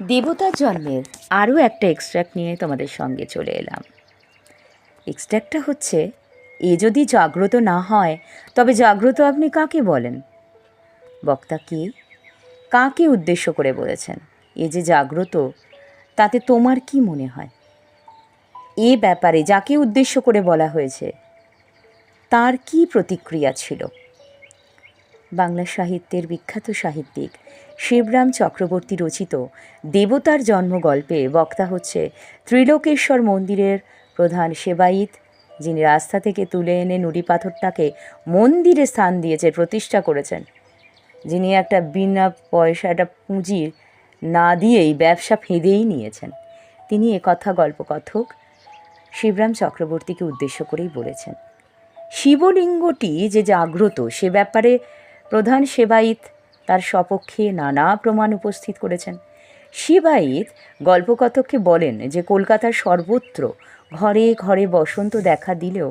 দেবতার জন্মের আরও একটা এক্সট্র্যাক্ট নিয়ে তোমাদের সঙ্গে চলে এলাম। এক্সট্র্যাক্টটা হচ্ছে, এ যদি জাগ্রত না হয়, তবে জাগ্রত আপনি কাকে বলেন? বক্তা কি? কাকে উদ্দেশ্য করে বলেছেন? এ যে জাগ্রত, তাতে তোমার কি মনে হয়? এ ব্যাপারে যাকে উদ্দেশ্য করে বলা হয়েছে, তার কি প্রতিক্রিয়া ছিল? বাংলা সাহিত্যের বিখ্যাত সাহিত্যিক শিবরাম চক্রবর্তী রচিত দেবতার জন্ম গল্পে বক্তা হচ্ছে ত্রিলোকেশ্বর মন্দিরের প্রধান সেবায়িত, যিনি রাস্তা থেকে তুলে এনে নুড়ি পাথরটাকে মন্দিরে স্থান দিয়েছে, প্রতিষ্ঠা করেছেন। যিনি একটা বিনা পয়সা, একটা পুঁজি না দিয়েই ব্যবসা ফেঁদেই নিয়েছেন। তিনি একথা গল্পকথক শিবরাম চক্রবর্তীকে উদ্দেশ্য করেই বলেছেন। শিবলিঙ্গটি যে জাগ্রত, সে ব্যাপারে প্রধান সেবায়িত তার সপক্ষে নানা প্রমাণ উপস্থিত করেছেন। শিবায়িত গল্পকথককে বলেন যে, কলকাতার সর্বত্র ঘরে ঘরে বসন্ত দেখা দিলেও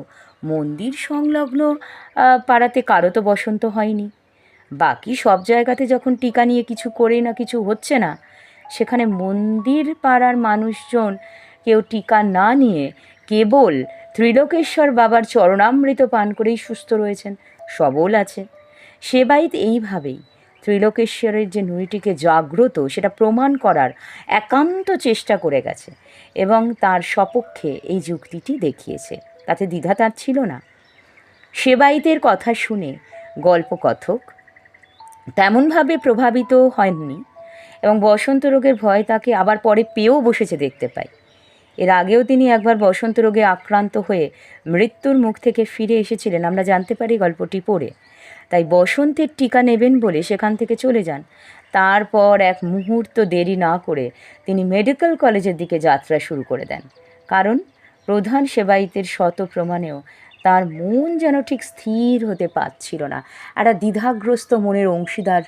মন্দির সংলগ্ন পাড়াতে কারও তো বসন্ত হয়নি। বাকি সব জায়গাতে যখন টিকা নিয়ে কিছু করে না কিছু হচ্ছে না, সেখানে মন্দির পাড়ার মানুষজন কেউ টিকা না নিয়ে কেবল ত্রিলোকেশ্বর বাবার চরণামৃত পান করেই সুস্থ রয়েছেন। সবল আছে। সেবাইত এইভাবেই। ত্রিলোকেশ্বরের যে নুইটিকে জাগ্রত, সেটা প্রমাণ করার একান্ত চেষ্টা করে গেছে এবং তার সপক্ষে এই যুক্তিটি দেখিয়েছে। তাতে দ্বিধা তার ছিল না। সেবাইতের কথা শুনে গল্পকথক তেমনভাবে প্রভাবিত হয়নি এবং বসন্ত রোগের ভয় তাকে আবার পরে পেয়েও বসেছে দেখতে পাই এর আগেও তিনি একবার বসন্ত রোগে আক্রান্ত হয়ে মৃত্যুর মুখ থেকে ফিরে এসেছিলেন। আমরা জানতে পারি গল্পটি পড়ে। তাই বসন্তের টিকা নেবেন বলে সেখান থেকে চলে যান। তারপর এক মুহূর্ত দেরি না করে তিনি মেডিকেল কলেজের দিকে যাত্রা শুরু করে দেন। কারণ প্রধান সেবায়িতের শত প্রমাণেও তার মন যেন ঠিক স্থির হতে পারছিল না। একটা দ্বিধাগ্রস্ত মনের অংশীদার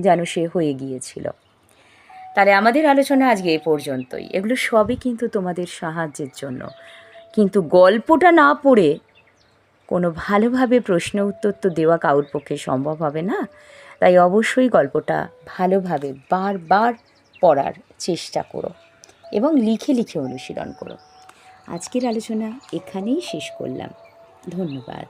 যেন সে হয়ে গিয়েছিল। তাহলে আমাদের আলোচনা আজকে এ পর্যন্তই। এগুলো সবই কিন্তু তোমাদের সাহায্যের জন্য। কিন্তু গল্পটা না পড়ে কোনো ভালোভাবে প্রশ্ন উত্তর তো দেওয়া কাউর পক্ষে সম্ভব হবে না। তাই অবশ্যই গল্পটা ভালোভাবে বারবার পড়ার চেষ্টা করো এবং লিখে লিখে অনুশীলন করো। আজকের আলোচনা এখানেই শেষ করলাম। ধন্যবাদ।